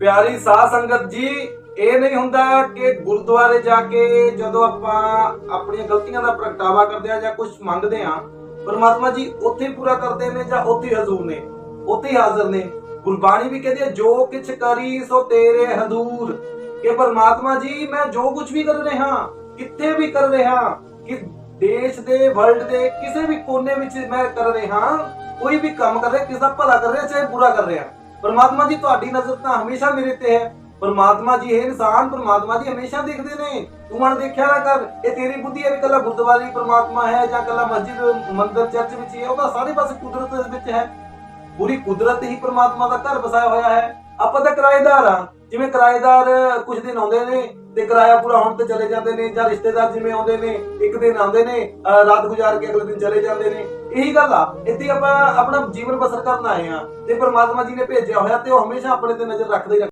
ਪਿਆਰੀ ਸਾਧ ਸੰਗਤ ਜੀ, ਇਹ ਨਹੀਂ ਹੁੰਦਾ ਕਿ ਗੁਰਦੁਆਰੇ ਜਾ ਕੇ ਜਦੋਂ ਆਪਾਂ ਆਪਣੀਆਂ ਗਲਤੀਆਂ ਦਾ ਪ੍ਰਗਟਾਵਾ ਕਰਦੇ ਆ ਜਾਂ ਕੁਝ ਮੰਗਦੇ ਆ, ਪਰਮਾਤਮਾ ਜੀ ਉੱਥੇ ਪੂਰਾ ਕਰਦੇ ਨੇ ਜਾਂ ਉੱਥੇ ਹਜ਼ੂਰ ਨੇ? ਉੱਥੇ ਹਾਜ਼ਰ ਨੇ। ਗੁਰਬਾਣੀ ਵੀ ਕਹਿੰਦੀ ਹੈ, ਜੋ ਕਿਛ ਕਰੀ ਸੋ ਤੇਰੇ ਹਜ਼ੂਰ। ਕਿ ਪਰਮਾਤਮਾ ਜੀ, ਮੈਂ ਜੋ ਕੁਝ ਵੀ ਕਰ ਰਿਹਾ, ਕਿੱਥੇ ਵੀ ਕਰ ਰਿਹਾ, ਕਿ ਦੇਸ਼ ਦੇ ਵਰਲਡ ਦੇ, ਕਿਸੇ ਵੀ ਕੋਨੇ ਵਿੱਚ ਮੈਂ ਕਰ ਰਿਹਾ, ਕੋਈ ਵੀ ਕੰਮ ਕਰ ਰਿਹਾ, ਕਿਸੇ ਦਾ ਭਲਾ ਕਰ ਰਿਹਾ, ਚਾਹੇ ਬੁਰਾ ਕਰ ਰਿਹਾ। ਪਰਮਾਤਮਾ ਜੀ ਤੁਹਾਡੀ ਨਜ਼ਰ ਤਾਂ ਹਮੇਸ਼ਾ ਮੇਰੇ ਤੇ ਹੈ। ਪਰਮਾਤਮਾ ਜੀ ਇਹ ਇਨਸਾਨ, ਪਰਮਾਤਮਾ ਜੀ ਹਮੇਸ਼ਾ ਦੇਖਦੇ ਨੇ। ਤੂੰ ਮਨ ਦੇਖਿਆ ਨਾ ਕਰ, ਇਹ ਤੇਰੀ ਬੁੱਧੀ ਹੈ ਵੀ ਕੱਲਾ ਗੁਰਦੁਆਰੇ ਹੀ ਪਰਮਾਤਮਾ ਹੈ ਜਾਂ ਕੱਲਾ ਮਸਜਿਦ, ਮੰਦਰ, ਚਰਚ ਵਿੱਚ ਹੀ ਹੈ ਉਹਦਾ ਸਾਰੇ ਪਾਸੇ ਕੁਦਰਤ ਦੇ ਵਿੱਚ ਹੈ। ਪੂਰੀ ਕੁਦਰਤ ਹੀ ਪਰਮਾਤਮਾ ਦਾ ਘਰ ਵਸਾਇਆ ਹੋਇਆ ਹੈ। ਆਪਾਂ ਤਾਂ ਕਿਰਾਏਦਾਰ ਆ। ਜਿਵੇਂ ਕਿਰਾਏਦਾਰ ਕੁਝ ਦਿਨ ਆਉਂਦੇ ਨੇ ਤੇ ਕਿਰਾਇਆ ਪੂਰਾ ਹੋਣ ਤੇ ਚਲੇ ਜਾਂਦੇ ਨੇ ਜਾਂ ਰਿਸ਼ਤੇਦਾਰ ਜਿਵੇਂ ਆਉਂਦੇ ਨੇ, ਇੱਕ ਦਿਨ ਆਉਂਦੇ ਨੇ ਰਾਤ ਗੁਜ਼ਾਰ ਕੇ ਅਗਲੇ ਦਿਨ ਚਲੇ ਜਾਂਦੇ ਨੇ। ਇਹੀ ਗੱਲ ਆ। ਇੱਥੇ ਆਪਾਂ ਆਪਣਾ ਜੀਵਨ ਬਸਰ ਕਰਨ ਆਏ ਆ ਤੇ ਪਰਮਾਤਮਾ ਜੀ ਨੇ ਭੇਜਿਆ ਹੋਇਆ ਤੇ ਉਹ ਹਮੇਸ਼ਾ ਆਪਣੇ ਤੇ ਨਜ਼ਰ ਰੱਖਦੇ ਹੀ ਰੱਖਦੇ